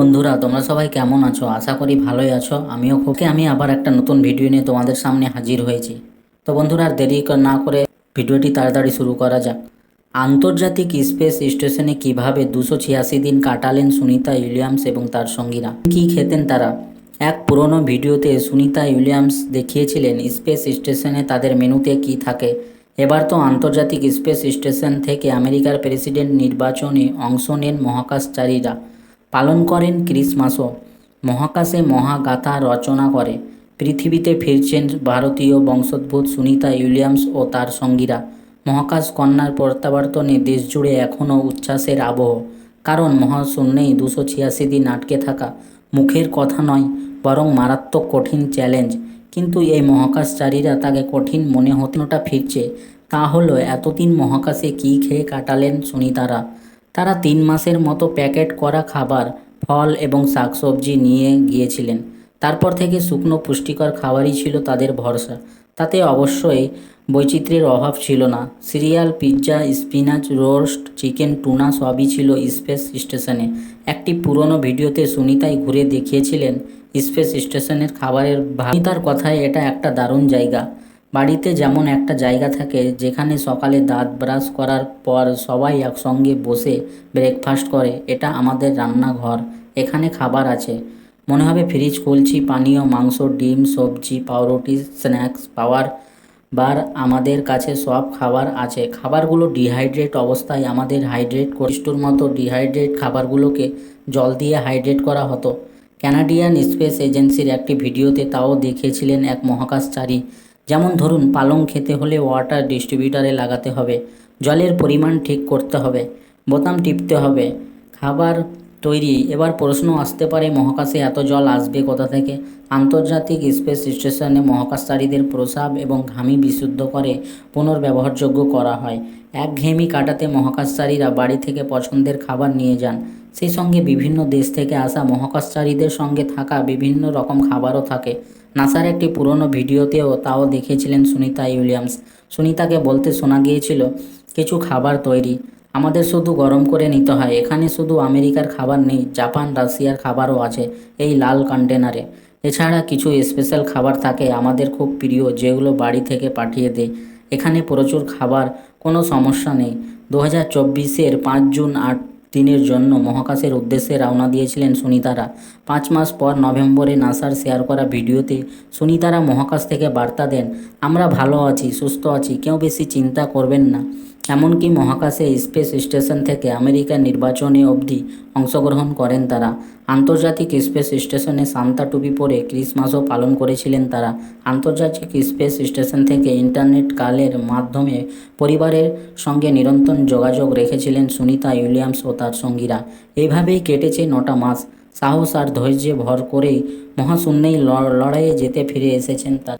বন্ধুরা, তোমরা সবাই কেমন আছো? আশা করি ভালোই আছো। আমিও খুব আমি আবার একটা নতুন ভিডিও নিয়ে তোমাদের সামনে হাজির হয়েছি। তো বন্ধুরা দেরি না করে ভিডিওটি তাড়াতাড়ি শুরু করা যাক। আন্তর্জাতিক স্পেস স্টেশনে কীভাবে দুশো ছিয়াশি দিন কাটালেন সুনিতা উইলিয়ামস এবং তার সঙ্গীরা? কি খেতেন তারা? এক পুরনো ভিডিওতে সুনিতা উইলিয়ামস দেখিয়েছিলেন স্পেস স্টেশনে তাদের মেনুতে কি থাকে। এবার তো আন্তর্জাতিক স্পেস স্টেশন থেকে আমেরিকার প্রেসিডেন্ট নির্বাচনে অংশ নেন মহাকাশচারীরা। পালন করেন ক্রিসমাসও। মহাকাশে মহাগাথা রচনা করে। পৃথিবীতে ফিরছেন ভারতীয় বংশোদ্ভূত সুনিতা উইলিয়ামস ও তার সঙ্গীরা। মহাকাশ কন্যার প্রত্যাবর্তনে দেশজুড়ে এখনও উচ্ছ্বাসের আবহ। কারণ মহাশূন্যেই দুশো ছিয়াশি দিন আটকে থাকা মুখের কথা নয়, বরং মারাত্মক কঠিন চ্যালেঞ্জ। কিন্তু এই মহাকাশচারীরা তাকে কঠিন মনে হতনোটা ফিরছে। তা হলো, এতদিন মহাকাশে কী খেয়ে কাটালেন সুনিতারা? তারা তিন মাসের মতো প্যাকেট করা খাবার, ফল এবং শাকসবজি নিয়ে গিয়েছিলেন। তারপর থেকে শুকনো পুষ্টিকর খাবারই ছিল তাদের ভরসা। তাতে অবশ্যই বৈচিত্র্যের অভাব ছিল না। Cereal, pizza, spinach, roast, chicken, tuna সবই ছিল স্পেস স্টেশনে। একটি পুরনো ভিডিওতে সুনিতাই ঘুরে দেখিয়েছিলেন স্পেস স্টেশনের খাবারের ভা- সুনিতার কথায় এটা একটা দারুণ জায়গা। বাড়িতে যেমন একটা জায়গা থাকে, যেখানে সকালে দাঁত ব্রাশ করার পর সবাই একসঙ্গে বসে ব্রেকফাস্ট করে, এটা আমাদের রান্নাঘর। এখানে খাবার আছে। মনে হবে ফ্রিজ খুলছি, পানীয় মাংস, ডিম, সবজি, পাউরুটি স্ন্যাক্স পাওয়ার বার আমাদের কাছে সব খাবার আছে। খাবারগুলো ডিহাইড্রেট অবস্থায় আমাদের হাইড্রেট করিষ্টুর মতো ডিহাইড্রেট খাবারগুলোকে জল দিয়ে হাইড্রেট করা হতো। ক্যানাডিয়ান স্পেস এজেন্সির একটি ভিডিওতে তাও দেখিয়েছিলেন এক মহাকাশচারী। যেমন ধরুন, পালং খেতে হলে ওয়াটার ডিস্ট্রিবিউটারে লাগাতে হবে, জলের পরিমাণ ঠিক করতে হবে, বোতাম টিপতে হবে, খাবার তৈরি। এবার প্রশ্ন আসতে পারে, মহাকাশে এত জল আসবে কোথা থেকে? আন্তর্জাতিক স্পেস স্টেশনে মহাকাশচারীদের প্রসাব এবং ঘামি বিশুদ্ধ করে পুনর্ব্যবহারযোগ্য করা হয়। একঘেয়েমি কাটাতে মহাকাশচারীরা বাড়ি থেকে পছন্দের খাবার নিয়ে যান। সেই সঙ্গে বিভিন্ন দেশ থেকে আসা মহাকাশচারীদের সঙ্গে থাকা বিভিন্ন রকম খাবারও থাকে। নাসার একটি পুরনো ভিডিওতেও তাও দেখেছিলেন সুনিতা উইলিয়ামস। সুনিতাকে বলতে শোনা গিয়েছিল, কিছু খাবার তৈরি। আমাদের শুধু গরম করে নিতে হয়। এখানে শুধু আমেরিকার খাবার নেই, জাপান, রাশিয়ার খাবারও আছে এই লাল কন্টেনারে। এছাড়া কিছু স্পেশাল খাবার থাকে আমাদের খুব প্রিয়, যেগুলো বাড়ি থেকে পাঠিয়ে দেয় এখানে প্রচুর খাবার, কোনো সমস্যা নেই। দু হাজার চব্বিশের পাঁচ জুন আট দিনের জন্য মহাকাশের উদ্দেশ্যে রওনা দিয়েছিলেন সুনিতারা। পাঁচ মাস পর নভেম্বরে নাসার শেয়ার করা ভিডিওতে সুনিতারা মহাকাশ থেকে বার্তা দেন, আমরা ভালো আছি, সুস্থ আছি, কেউ বেশি চিন্তা করবেন না। এমনকি মহাকাশে স্পেস স্টেশন থেকে আমেরিকার নির্বাচনে অবধি অংশগ্রহণ করেন তারা। আন্তর্জাতিক স্পেস স্টেশনে সান্তা টুপি পরে ক্রিসমাসও পালন করেছিলেন তারা। আন্তর্জাতিক স্পেস স্টেশন থেকে ইন্টারনেট কালের মাধ্যমে পরিবারের সঙ্গে নিরন্তর যোগাযোগ রেখেছিলেন সুনিতা উইলিয়ামস ও তার সঙ্গীরা। এইভাবেই কেটেছে নটা মাস। সাহস আর ধৈর্যে ভর করেই মহাশূন্যেই লড়াইয়ে যেতে ফিরে এসেছেন তার।